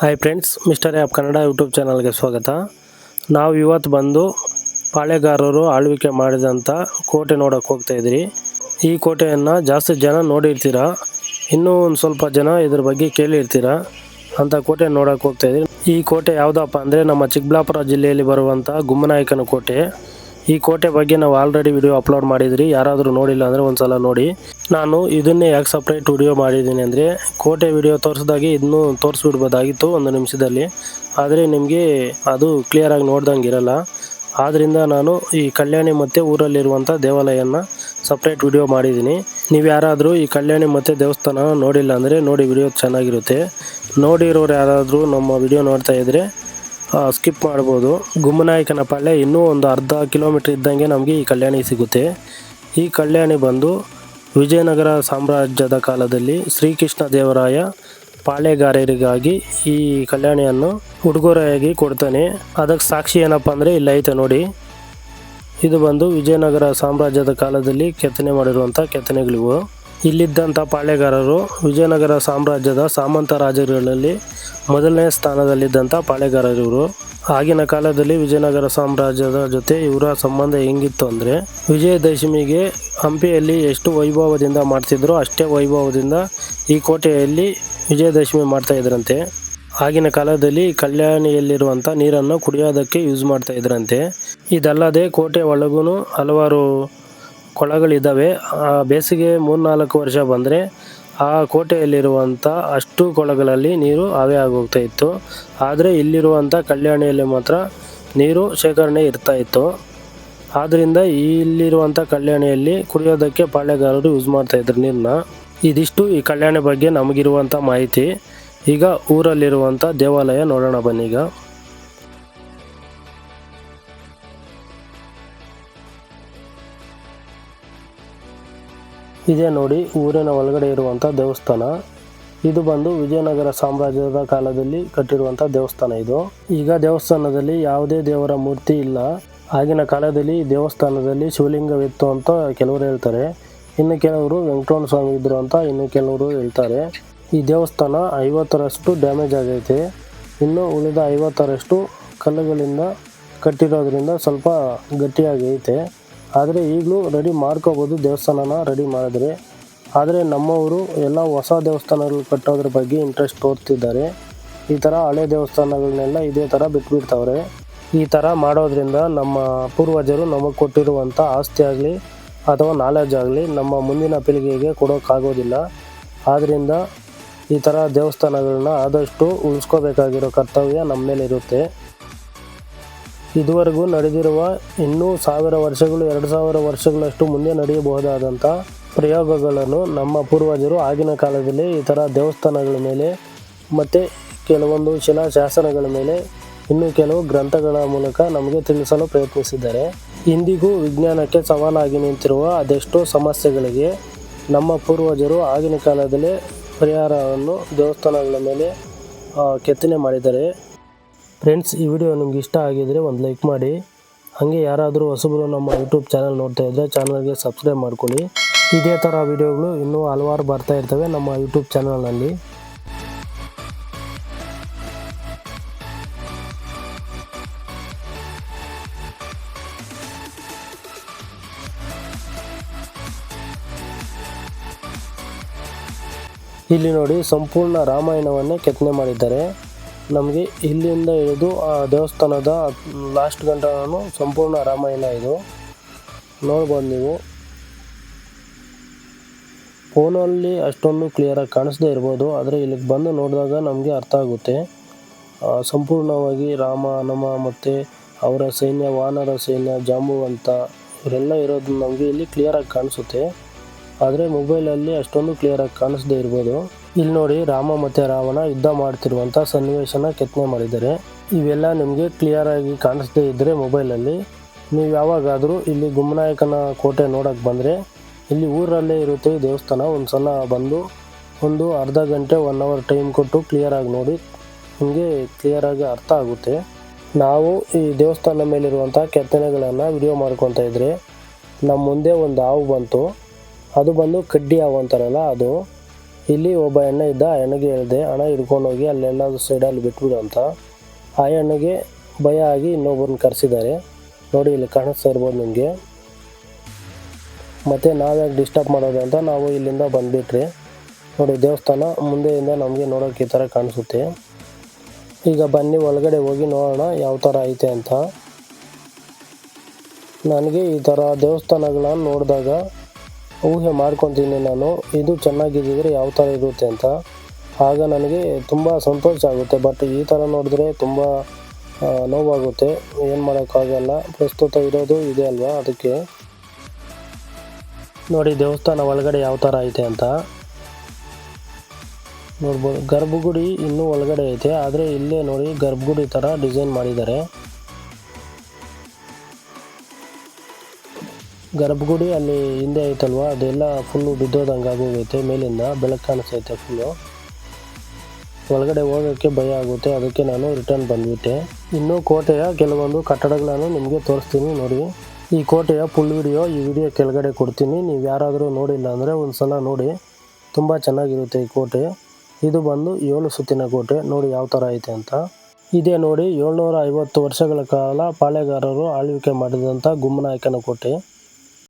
Hi friends mister app Kannada YouTube ಚಾನಲ್ಗೆ ಸ್ವಾಗತ. ನಾವು ಇವತ್ತು ಬಂದು ಪಾಳೆಗಾರರು ಆಳ್ವಿಕೆ ಮಾಡಿದಂಥ ಕೋಟೆ ನೋಡೋಕೆ ಹೋಗ್ತಾ ಇದ್ರಿ. ಈ ಕೋಟೆಯನ್ನು ಜಾಸ್ತಿ ಜನ ನೋಡಿರ್ತೀರ? ಇನ್ನೂ ಒಂದು ಸ್ವಲ್ಪ ಜನ ಇದ್ರ ಬಗ್ಗೆ ಕೇಳಿರ್ತೀರ? ಅಂಥ ಕೋಟೆ ನೋಡೋಕೆ ಹೋಗ್ತಾ ಇದ್ರಿ. ಈ ಕೋಟೆ ಯಾವುದಪ್ಪ ಅಂದರೆ ನಮ್ಮ ಚಿಕ್ಕಬಳ್ಳಾಪುರ ಜಿಲ್ಲೆಯಲ್ಲಿ ಬರುವಂಥ ಗುಮ್ಮನಾಯಕನ ಕೋಟೆ. ಈ ಕೋಟೆ ಬಗ್ಗೆ ನಾವು ಆಲ್ರೆಡಿ ವಿಡಿಯೋ ಅಪ್ಲೋಡ್ ಮಾಡಿದ್ರಿ. ಯಾರಾದರೂ ನೋಡಿಲ್ಲ ಅಂದರೆ ಒಂದು ಸಲ ನೋಡಿ. ನಾನು ಇದನ್ನೇ ಯಾಕೆ ಸಪ್ರೇಟ್ ವಿಡಿಯೋ ಮಾಡಿದ್ದೀನಿ ಅಂದರೆ ಕೋಟೆ ವಿಡಿಯೋ ತೋರಿಸ್ದಾಗೆ ಇದನ್ನು ತೋರಿಸ್ಬಿಡ್ಬೋದಾಗಿತ್ತು ಒಂದು ನಿಮಿಷದಲ್ಲಿ. ಆದರೆ ನಿಮಗೆ ಅದು ಕ್ಲಿಯರಾಗಿ ನೋಡ್ದಂಗೆ ಇರಲ್ಲ. ಆದ್ದರಿಂದ ನಾನು ಈ ಕಲ್ಯಾಣಿ ಮತ್ತು ಊರಲ್ಲಿರುವಂಥ ದೇವಾಲಯನ ಸಪ್ರೇಟ್ ವಿಡಿಯೋ ಮಾಡಿದ್ದೀನಿ. ನೀವು ಯಾರಾದರೂ ಈ ಕಲ್ಯಾಣಿ ಮತ್ತು ದೇವಸ್ಥಾನ ನೋಡಿಲ್ಲ ಅಂದರೆ ನೋಡಿ ವಿಡಿಯೋ ಚೆನ್ನಾಗಿರುತ್ತೆ. ನೋಡಿರೋರು ಯಾರಾದರೂ ನಮ್ಮ ವಿಡಿಯೋ ನೋಡ್ತಾ ಇದ್ದರೆ ಸ್ಕಿಪ್ ಮಾಡ್ಬೋದು. ಗುಮ್ಮನಾಯಕನ ಪಾಳ್ಯ ಇನ್ನೂ ಒಂದು ಅರ್ಧ ಕಿಲೋಮೀಟ್ರ್ ಇದ್ದಂಗೆ ನಮಗೆ ಈ ಕಲ್ಯಾಣಿ ಸಿಗುತ್ತೆ. ಈ ಕಲ್ಯಾಣಿ ಬಂದು ವಿಜಯನಗರ ಸಾಮ್ರಾಜ್ಯದ ಕಾಲದಲ್ಲಿ ಶ್ರೀಕೃಷ್ಣ ದೇವರಾಯ ಪಾಳೆಗಾರರಿಗಾಗಿ ಈ ಕಲ್ಯಾಣಿಯನ್ನು ಉಡುಗೊರೆಯಾಗಿ ಕೊಡ್ತಾನೆ. ಅದಕ್ಕೆ ಸಾಕ್ಷಿ ಏನಪ್ಪ ಅಂದರೆ ಇಲ್ಲಿ ಐತೆ ನೋಡಿ. ಇದು ಬಂದು ವಿಜಯನಗರ ಸಾಮ್ರಾಜ್ಯದ ಕಾಲದಲ್ಲಿ ಕೆತ್ತನೆ ಮಾಡಿರುವಂಥ ಕೆತ್ತನೆಗಳಿವು. ಇಲ್ಲಿದ್ದಂಥ ಪಾಳೆಗಾರರು ವಿಜಯನಗರ ಸಾಮ್ರಾಜ್ಯದ ಸಾಮಂತ ರಾಜರುಗಳಲ್ಲಿ ಮೊದಲನೇ ಸ್ಥಾನದಲ್ಲಿದ್ದಂಥ ಪಾಳೆಗಾರರು ಇವರು ಆಗಿನ ಕಾಲದಲ್ಲಿ ವಿಜಯನಗರ ಸಾಮ್ರಾಜ್ಯದ ಜೊತೆ ಇವರ ಸಂಬಂಧ ಹೆಂಗಿತ್ತು ಅಂದರೆ, ವಿಜಯದಶಮಿಗೆ ಹಂಪಿಯಲ್ಲಿ ಎಷ್ಟು ವೈಭವದಿಂದ ಮಾಡ್ತಿದ್ರು, ಅಷ್ಟೇ ವೈಭವದಿಂದ ಈ ಕೋಟೆಯಲ್ಲಿ ವಿಜಯದಶಮಿ ಮಾಡ್ತಾ ಇದ್ರಂತೆ. ಆಗಿನ ಕಾಲದಲ್ಲಿ ಕಲ್ಯಾಣಿಯಲ್ಲಿರುವಂಥ ನೀರನ್ನು ಕುಡಿಯೋದಕ್ಕೆ ಯೂಸ್ ಮಾಡ್ತಾ ಇದ್ರಂತೆ. ಇದಲ್ಲದೆ ಕೋಟೆ ಒಳಗೂ ಹಲವಾರು ಕೊಳಗಳಿದ್ದಾವೆ ಬೇಸಿಗೆ ಮೂರ್ನಾಲ್ಕು ವರ್ಷ ಬಂದರೆ ಆ ಕೋಟೆಯಲ್ಲಿರುವಂಥ ಅಷ್ಟು ಕೊಳಗಳಲ್ಲಿ ನೀರು ಹಾವೆ ಆಗೋಗ್ತಾ ಇತ್ತು. ಆದರೆ ಇಲ್ಲಿರುವಂಥ ಕಲ್ಯಾಣಿಯಲ್ಲಿ ಮಾತ್ರ ನೀರು ಶೇಖರಣೆ ಇರ್ತಾ ಇತ್ತು. ಆದ್ದರಿಂದ ಇಲ್ಲಿರುವಂಥ ಕಲ್ಯಾಣಿಯಲ್ಲಿ ಕುಡಿಯೋದಕ್ಕೆ ಪಾಳ್ಯಗಾರರು ಯೂಸ್ ಮಾಡ್ತಾ ಇದ್ರು ನೀರನ್ನ ಇದಿಷ್ಟು ಈ ಕಲ್ಯಾಣಿ ಬಗ್ಗೆ ನಮಗಿರುವಂಥ ಮಾಹಿತಿ. ಈಗ ಊರಲ್ಲಿರುವಂಥ ದೇವಾಲಯ ನೋಡೋಣ ಬನ್ನೀಗ ಇದೇ ನೋಡಿ, ಊರಿನ ಒಳಗಡೆ ಇರುವಂಥ ದೇವಸ್ಥಾನ. ಇದು ಬಂದು ವಿಜಯನಗರ ಸಾಮ್ರಾಜ್ಯದ ಕಾಲದಲ್ಲಿ ಕಟ್ಟಿರುವಂಥ ದೇವಸ್ಥಾನ ಇದು. ಈಗ ದೇವಸ್ಥಾನದಲ್ಲಿ ಯಾವುದೇ ದೇವರ ಮೂರ್ತಿ ಇಲ್ಲ. ಆಗಿನ ಕಾಲದಲ್ಲಿ ದೇವಸ್ಥಾನದಲ್ಲಿ ಶಿವಲಿಂಗವಿತ್ತು ಅಂತ ಕೆಲವರು ಹೇಳ್ತಾರೆ. ಇನ್ನು ಕೆಲವರು ವೆಂಕಟರಮಣ ಸ್ವಾಮಿ ಇದ್ರು ಅಂತ ಇನ್ನು ಕೆಲವರು ಹೇಳ್ತಾರೆ. ಈ ದೇವಸ್ಥಾನ ಐವತ್ತರಷ್ಟು ಡ್ಯಾಮೇಜ್ ಆಗೈತೆ. ಇನ್ನು ಉಳಿದ ಐವತ್ತರಷ್ಟು ಕಲ್ಲುಗಳಿಂದ ಕಟ್ಟಿರೋದ್ರಿಂದ ಸ್ವಲ್ಪ ಗಟ್ಟಿಯಾಗೈತೆ. ಆದರೆ ಈಗಲೂ ರೆಡಿ ಮಾಡ್ಕೋಬೋದು ದೇವಸ್ಥಾನನ ರೆಡಿ ಮಾಡಿದ್ರೆ. ಆದರೆ ನಮ್ಮವರು ಎಲ್ಲ ಹೊಸ ದೇವಸ್ಥಾನಗಳು ಕಟ್ಟೋದ್ರ ಬಗ್ಗೆ ಇಂಟ್ರೆಸ್ಟ್ ತೋರ್ತಿದ್ದಾರೆ. ಈ ಥರ ಹಳೆ ದೇವಸ್ಥಾನಗಳನ್ನೆಲ್ಲ ಇದೇ ಥರ ಬಿಟ್ಬಿಡ್ತಾವ್ರೆ. ಈ ಥರ ಮಾಡೋದ್ರಿಂದ ನಮ್ಮ ಪೂರ್ವಜರು ನಮಗೆ ಕೊಟ್ಟಿರುವಂಥ ಆಸ್ತಿ ಆಗಲಿ ಅಥವಾ ನಾಲೆಜ್ ಆಗಲಿ ನಮ್ಮ ಮುಂದಿನ ಪೀಳಿಗೆಗೆ ಕೊಡೋಕ್ಕಾಗೋದಿಲ್ಲ ಆದ್ದರಿಂದ ಈ ಥರ ದೇವಸ್ಥಾನಗಳನ್ನ ಆದಷ್ಟು ಉಳಿಸ್ಕೋಬೇಕಾಗಿರೋ ಕರ್ತವ್ಯ ನಮ್ಮ ಮೇಲೆ ಇರುತ್ತೆ ಇದುವರೆಗೂ ನಡೆದಿರುವ ಇನ್ನೂ ಸಾವಿರ ವರ್ಷಗಳು, ಎರಡು ಸಾವಿರ ವರ್ಷಗಳಷ್ಟು ಮುಂದೆ ನಡೆಯಬಹುದಾದಂಥ ಪ್ರಯೋಗಗಳನ್ನು ನಮ್ಮ ಪೂರ್ವಜರು ಆಗಿನ ಕಾಲದಲ್ಲಿ ಈ ಥರ ದೇವಸ್ಥಾನಗಳ ಮೇಲೆ ಮತ್ತು ಕೆಲವೊಂದು ಶಿಲಾಶಾಸನಗಳ ಮೇಲೆ ಇನ್ನು ಕೆಲವು ಗ್ರಂಥಗಳ ಮೂಲಕ ನಮಗೆ ತಿಳಿಸಲು ಪ್ರಯತ್ನಿಸಿದ್ದಾರೆ. ಇಂದಿಗೂ ವಿಜ್ಞಾನಕ್ಕೆ ಸವಾಲಾಗಿ ನಿಂತಿರುವ ಅದೆಷ್ಟೋ ಸಮಸ್ಯೆಗಳಿಗೆ ನಮ್ಮ ಪೂರ್ವಜರು ಆಗಿನ ಕಾಲದಲ್ಲೇ ಪರಿಹಾರವನ್ನು ದೇವಸ್ಥಾನಗಳ ಮೇಲೆ ಕೆತ್ತನೆ ಮಾಡಿದ್ದಾರೆ. ಫ್ರೆಂಡ್ಸ್ ಈ ವಿಡಿಯೋ ನಿಮ್ಗೆ ಇಷ್ಟ ಆಗಿದರೆ ಒಂದು ಲೈಕ್ ಮಾಡಿ. ಹಾಗೆ ಯಾರಾದರೂ ಹೊಸಬರು ನಮ್ಮ ಯೂಟ್ಯೂಬ್ ಚಾನಲ್ ನೋಡ್ತಾ ಇದ್ದರೆ ಚಾನಲ್ಗೆ ಸಬ್ಸ್ಕ್ರೈಬ್ ಮಾಡ್ಕೊಳ್ಳಿ. ಇದೇ ಥರ ವಿಡಿಯೋಗಳು ಇನ್ನೂ ಹಲವಾರು ಬರ್ತಾ ಇರ್ತವೆ ನಮ್ಮ ಯೂಟ್ಯೂಬ್ ಚಾನಲ್ನಲ್ಲಿ ಇಲ್ಲಿ ನೋಡಿ ಸಂಪೂರ್ಣ ರಾಮಾಯಣವನ್ನೇ ಕೆತ್ತನೆ ಮಾಡಿದ್ದಾರೆ. ನಮಗೆ ಇಲ್ಲಿಂದ ಇಳಿದು ಆ ದೇವಸ್ಥಾನದ ಲಾಸ್ಟ್ ಗಂಟನೂ ಸಂಪೂರ್ಣ ರಾಮಾಯಣ ಇದು. ನೋಡ್ಬೋದು ನೀವು. ಫೋನಲ್ಲಿ ಅಷ್ಟೊಂದು ಕ್ಲಿಯರಾಗಿ ಕಾಣಿಸದೇ ಇರ್ಬೋದು, ಆದರೆ ಇಲ್ಲಿಗೆ ಬಂದು ನೋಡಿದಾಗ ನಮಗೆ ಅರ್ಥ ಆಗುತ್ತೆ. ಸಂಪೂರ್ಣವಾಗಿ ರಾಮ ಹನುಮ ಮತ್ತು ಅವರ ಸೈನ್ಯ, ವಾನರ ಸೈನ್ಯ ಜಾಂಬುವಂತ ಇವರೆಲ್ಲ ಇರೋದು ನಮಗೆ ಇಲ್ಲಿ ಕ್ಲಿಯರಾಗಿ ಕಾಣಿಸುತ್ತೆ. ಆದರೆ ಮೊಬೈಲಲ್ಲಿ ಅಷ್ಟೊಂದು ಕ್ಲಿಯರಾಗಿ ಕಾಣಿಸದೇ ಇರ್ಬೋದು. ಇಲ್ಲಿ ನೋಡಿ ರಾಮ ಮತ್ತು ರಾವಣ ಯುದ್ಧ ಮಾಡ್ತಿರುವಂಥ ಸನ್ನಿವೇಶನ ಕೆತ್ತನೆ ಮಾಡಿದ್ದಾರೆ. ಇವೆಲ್ಲ ನಿಮಗೆ ಕ್ಲಿಯರಾಗಿ ಕಾಣಿಸದೇ ಇದ್ದರೆ ಮೊಬೈಲಲ್ಲಿ ನೀವು ಯಾವಾಗಾದರೂ ಇಲ್ಲಿ ಗುಮ್ಮನಾಯಕನ ಕೋಟೆ ನೋಡೋಕ್ಕೆ ಬಂದರೆ, ಇಲ್ಲಿ ಊರಲ್ಲೇ ಇರುತ್ತೆ ದೇವಸ್ಥಾನ. ಒಂದು ಸಲ ಬಂದು ಒಂದು ಅರ್ಧ ಗಂಟೆ ಒನ್ ಅವರ್ ಟೈಮ್ ಕೊಟ್ಟು ಕ್ಲಿಯರಾಗಿ ನೋಡಿ, ನಿಮಗೆ ಕ್ಲಿಯರಾಗಿ ಅರ್ಥ ಆಗುತ್ತೆ. ನಾವು ಈ ದೇವಸ್ಥಾನ ಮೇಲಿರುವಂಥ ಕೆತ್ತನೆಗಳನ್ನು ವಿಡಿಯೋ ಮಾಡ್ಕೊತಾ ಇದ್ದರೆ ನಮ್ಮ ಮುಂದೆ ಒಂದು ಹಾವು ಬಂತು. ಅದು ಬಂದು ಕಡ್ಡಿ ಅಂತಾರಲ್ಲ ಅದು. ಇಲ್ಲಿ ಒಬ್ಬ ಎಣ್ಣೆ ಇದ್ದ, ಆ ಎಣ್ಣೆಗೆ ಹೇಳಿದೆ ಹಣ ಹಿಡ್ಕೊಂಡು ಹೋಗಿ, ಅಲ್ಲೆಲ್ಲಾದ್ರೂ ಸೈಡಲ್ಲಿ ಬಿಟ್ಬಿಡು ಅಂತ. ಆ ಎಣ್ಣೆಗೆ ಭಯ ಆಗಿ ಇನ್ನೊಬ್ಬರನ್ನ ಕರೆಸಿದ್ದಾರೆ. ನೋಡಿ, ಇಲ್ಲಿ ಕಾಣಿಸ್ತಾ ಇರ್ಬೋದು ನಿಮಗೆ. ಮತ್ತು ನಾವ್ಯಾಕೆ ಡಿಸ್ಟರ್ಬ್ ಮಾಡೋದು ಅಂತ ನಾವು ಇಲ್ಲಿಂದ ಬಂದುಬಿಟ್ರಿ. ನೋಡಿ, ದೇವಸ್ಥಾನ ಮುಂದೆಯಿಂದ ನಮಗೆ ನೋಡೋಕೆ ಈ ಥರ ಕಾಣಿಸುತ್ತೆ. ಈಗ ಬನ್ನಿ, ಒಳಗಡೆ ಹೋಗಿ ನೋಡೋಣ ಯಾವ ಥರ ಐತೆ ಅಂತ. ನನಗೆ ಈ ಥರ ದೇವಸ್ಥಾನಗಳನ್ನು ನೋಡಿದಾಗ ಊಹೆ ಮಾಡ್ಕೊತೀನಿ ನಾನು, ಇದು ಚೆನ್ನಾಗಿದ್ದಿದ್ರೆ ಯಾವ ಥರ ಇರುತ್ತೆ ಅಂತ. ಆಗ ನನಗೆ ತುಂಬ ಸಂತೋಷ ಆಗುತ್ತೆ ಬಟ್ ಈ ಥರ ನೋಡಿದ್ರೆ ತುಂಬ ನೋವಾಗುತ್ತೆ. ಏನು ಮಾಡೋಕ್ಕಾಗಲ್ಲ ಪ್ರಸ್ತುತ ಇರೋದು ಇದೆ ಅಲ್ವಾ ಅದಕ್ಕೆ. ನೋಡಿ, ದೇವಸ್ಥಾನ ಒಳಗಡೆ ಯಾವ ಥರ ಐತೆ ಅಂತ. ನೋಡ್ಬೋದು, ಗರ್ಭಗುಡಿ ಇನ್ನೂ ಒಳಗಡೆ ಐತೆ, ಆದರೆ ಇಲ್ಲೇ ನೋಡಿ ಗರ್ಭಗುಡಿ ಥರ ಡಿಸೈನ್ ಮಾಡಿದ್ದಾರೆ. ಗರ್ಭಗುಡಿ ಅಲ್ಲಿ ಹಿಂದೆ ಐತಲ್ವ? ಅದೆಲ್ಲ ಫುಲ್ಲು ಬಿದ್ದೋದಂಗೆ ಆಗೋಗೈತೆ, ಮೇಲಿಂದ ಬೆಳಕು ಕಾಣಿಸ್ತೈತೆ ಫುಲ್ಲು ಒಳಗಡೆ ಹೋಗೋಕ್ಕೆ ಭಯ ಆಗುತ್ತೆ, ಅದಕ್ಕೆ ನಾನು ರಿಟರ್ನ್ ಬಂದ್ಬಿಟ್ಟೆ. ಇನ್ನು ಕೋಟೆಯ ಕೆಲವೊಂದು ಕಟ್ಟಡಗಳನ್ನು ನಿಮಗೆ ತೋರಿಸ್ತೀನಿ ನೋಡಿ. ಈ ಕೋಟೆಯ ಫುಲ್ ವಿಡಿಯೋ ಈ ವಿಡಿಯೋ ಕೆಳಗಡೆ ಕೊಡ್ತೀನಿ. ನೀವು ಯಾರಾದರೂ ನೋಡಿಲ್ಲ ಅಂದರೆ ಒಂದು ಸಲ ನೋಡಿ. ತುಂಬ ಚೆನ್ನಾಗಿರುತ್ತೆ ಈ ಕೋಟೆ. ಇದು ಬಂದು ಏಳು ಸುತ್ತಿನ ಕೋಟೆ. ನೋಡಿ ಯಾವ ಥರ ಐತೆ ಅಂತ. ಇದೇ ನೋಡಿ ಏಳ್ನೂರ ಐವತ್ತು ವರ್ಷಗಳ ಕಾಲ ಪಾಳೆಗಾರರು ಆಳ್ವಿಕೆ ಮಾಡಿದಂಥ ಗುಮ್ಮನಾಯಕನ ಕೋಟೆ.